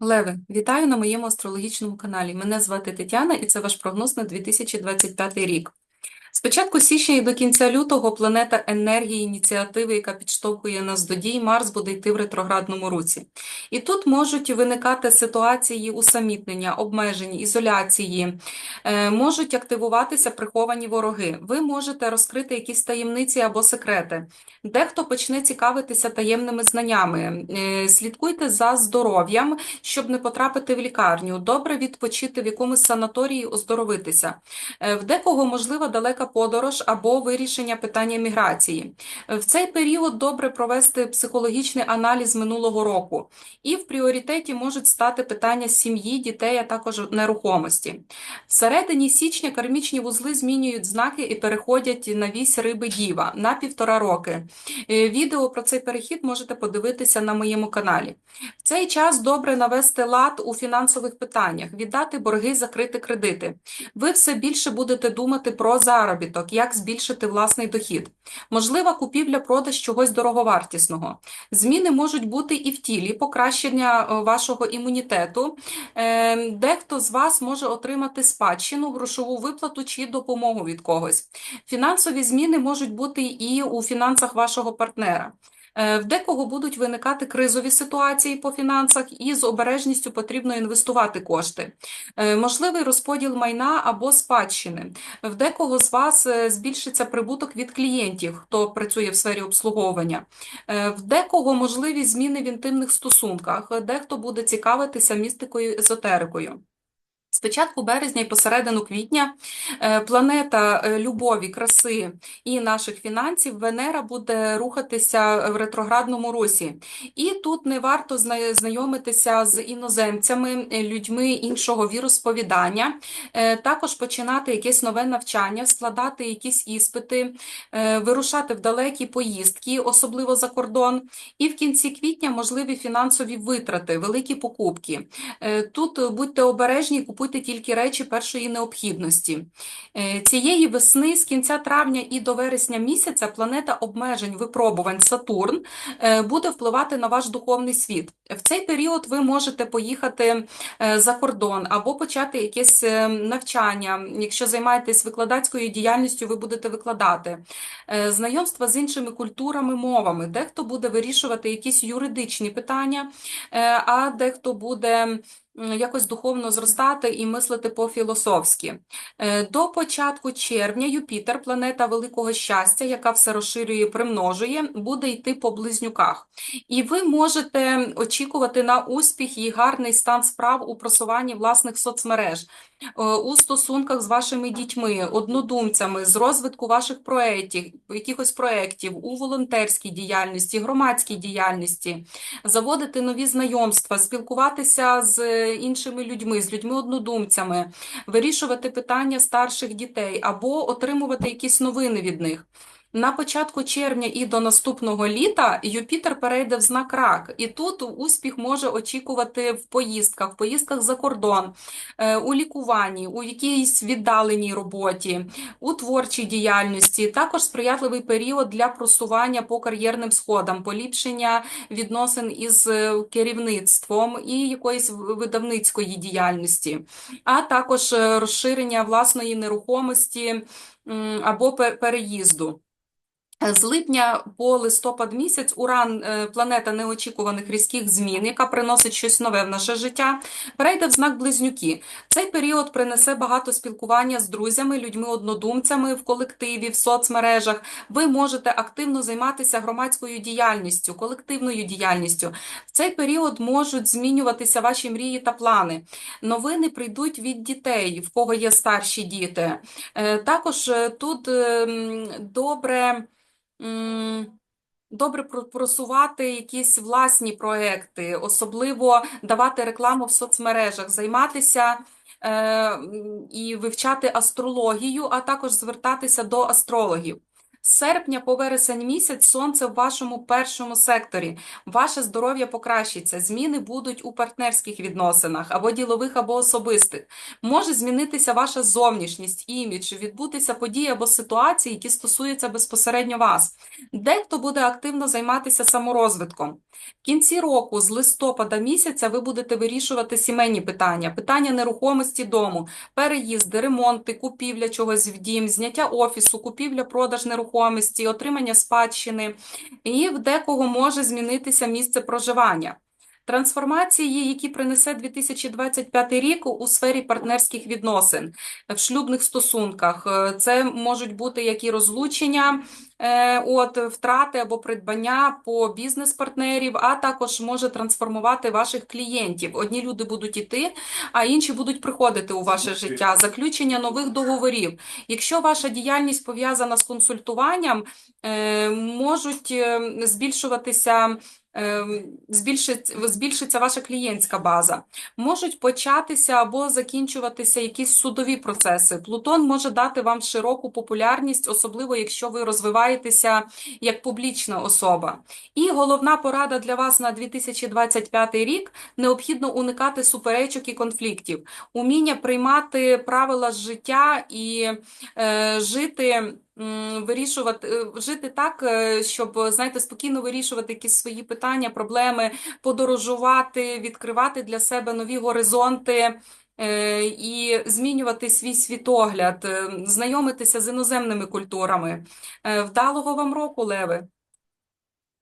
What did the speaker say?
Леве, вітаю на моєму астрологічному каналі. Мене звати Тетяна і це ваш прогноз на 2025 рік. З початку січня і до кінця лютого планета енергії, ініціативи, яка підштовхує нас до дій, Марс буде йти в ретроградному руці. І тут можуть виникати ситуації усамітнення, обмежень, ізоляції, е, можуть активуватися приховані вороги. Ви можете розкрити якісь таємниці або секрети. Дехто почне цікавитися таємними знаннями. Е, Слідкуйте за здоров'ям, щоб не потрапити в лікарню. Добре відпочити в якомусь санаторії, оздоровитися. Е, В декого можлива далека подорож або вирішення питання міграції. В цей період добре провести психологічний аналіз минулого року. І в пріоритеті можуть стати питання сім'ї, дітей, а також нерухомості. Всередині січня кармічні вузли змінюють знаки і переходять на вісь риби Діва на півтора роки. Е, Відео про цей перехід можете подивитися на моєму каналі. В цей час добре навести лад у фінансових питаннях, віддати борги, закрити кредити. Ви все більше будете думати про заробіток, як збільшити власний дохід. Можлива купівля-продаж чогось дороговартісного. Зміни можуть бути і в тілі, покращення е, вашого імунітету. Е, Дехто з вас може отримати спадщину, грошову виплату чи допомогу від когось. Фінансові зміни можуть бути і у фінансах вашого партнера. Е, В декого будуть виникати кризові ситуації по фінансах, і з обережністю потрібно інвестувати кошти. Е, Можливий розподіл майна або спадщини. В декого з вас е, збільшиться прибуток від клієнтів, хто працює в сфері обслуговування. В декого можливі зміни в інтимних стосунках, дехто буде цікавитися містикою, езотерикою. З початку березня і посередину квітня е, планета е, любові, краси і наших фінансів Венера буде рухатися в ретроградному русі. І тут не варто знайомитися з іноземцями, е, людьми іншого віросповідання, також починати якесь нове навчання, складати якісь іспити, вирушати в далекі поїздки, особливо за кордон. І в кінці квітня можливі фінансові витрати, великі покупки. Тут будьте обережні, купуйте тільки речі першої необхідності. Е, Цієї весни з кінця травня і до вересня місяця планета обмежень, випробувань Сатурн е, буде впливати на ваш духовний світ. В цей період ви можете поїхати е, за кордон або почати якесь навчання. Якщо займаєтесь викладацькою діяльністю, ви будете викладати. Знайомства з іншими культурами, мовами. Дехто буде вирішувати якісь юридичні питання, а дехто буде якось духовно зростати і мислити по-філософськи. Е, До початку червня Юпітер, планета великого щастя, яка все розширює і примножує, буде йти по близнюках. І ви можете очікувати на успіх і гарний стан справ у просуванні власних соцмереж, е, у стосунках з вашими дітьми, однодумцями, з розвитку ваших проєктів, якихось проєктів, у волонтерській діяльності, громадській діяльності, заводити нові знайомства, спілкуватися з іншими людьми, з людьми-однодумцями, вирішувати питання старших дітей або отримувати якісь новини від них. На початку червня і до наступного літа Юпітер перейде в знак Рак, і тут успіх може очікувати в поїздках, в поїздках за кордон, е, у лікуванні, у якійсь віддаленій роботі, у творчій діяльності. Також сприятливий період для просування по кар'єрним сходам, поліпшення відносин із е, керівництвом і якоїсь видавницької діяльності, а також е, розширення власної нерухомості або переїзду. З липня по листопад місяць Уран, е, планета неочікуваних різких змін, яка приносить щось нове в наше життя, перейде в знак Близнюки. Цей період принесе багато спілкування з друзями, людьми-однодумцями в колективі, в соцмережах. Ви можете активно займатися громадською діяльністю, колективною діяльністю. В цей період можуть змінюватися ваші мрії та плани. Новини прийдуть від дітей, в кого є старші діти. Е, Також е, тут е, добре. Добре про- просувати якісь власні проекти, особливо давати рекламу в соцмережах, займатися е, і вивчати астрологію, а також звертатися до астрологів. Серпня по вересень місяць сонце в вашому першому секторі. Ваше здоров'я покращиться, зміни будуть у партнерських відносинах або ділових, або особистих. Може змінитися ваша зовнішність, імідж, відбутися події або ситуації, які стосуються безпосередньо вас. Дехто буде активно займатися саморозвитком. В кінці року, з листопада місяця, ви будете вирішувати сімейні питання, питання нерухомості дому, переїзди, ремонти, купівля чогось в дім, зняття офісу, купівля, продаж нерухомості, отримання спадщини. І в декого може змінитися місце проживання. Трансформації, які принесе 2025 рік у сфері партнерських відносин, в шлюбних стосунках. Е, Це можуть бути як і розлучення, е, от, втрати або придбання по бізнес-партнерів, а також може трансформувати ваших клієнтів. Одні люди будуть іти, а інші будуть приходити у ваше життя. Заключення нових договорів. Якщо ваша діяльність пов'язана з консультуванням, е, можуть е, збільшуватися. Ем, збільшить, збільшиться ваша клієнтська база. Можуть початися або закінчуватися якісь судові процеси. Плутон може дати вам широку популярність, особливо якщо ви розвиваєтеся як публічна особа. І головна порада для вас на 2025 рік необхідно уникати суперечок і конфліктів, уміння приймати правила життя і е, жити. Вирішувати, е, жити так, е, щоб, знаєте, спокійно вирішувати якісь свої питання, проблеми, подорожувати, відкривати для себе нові горизонти е, і змінювати свій світогляд, е, знайомитися з іноземними культурами. Вдалого вам року, Леви!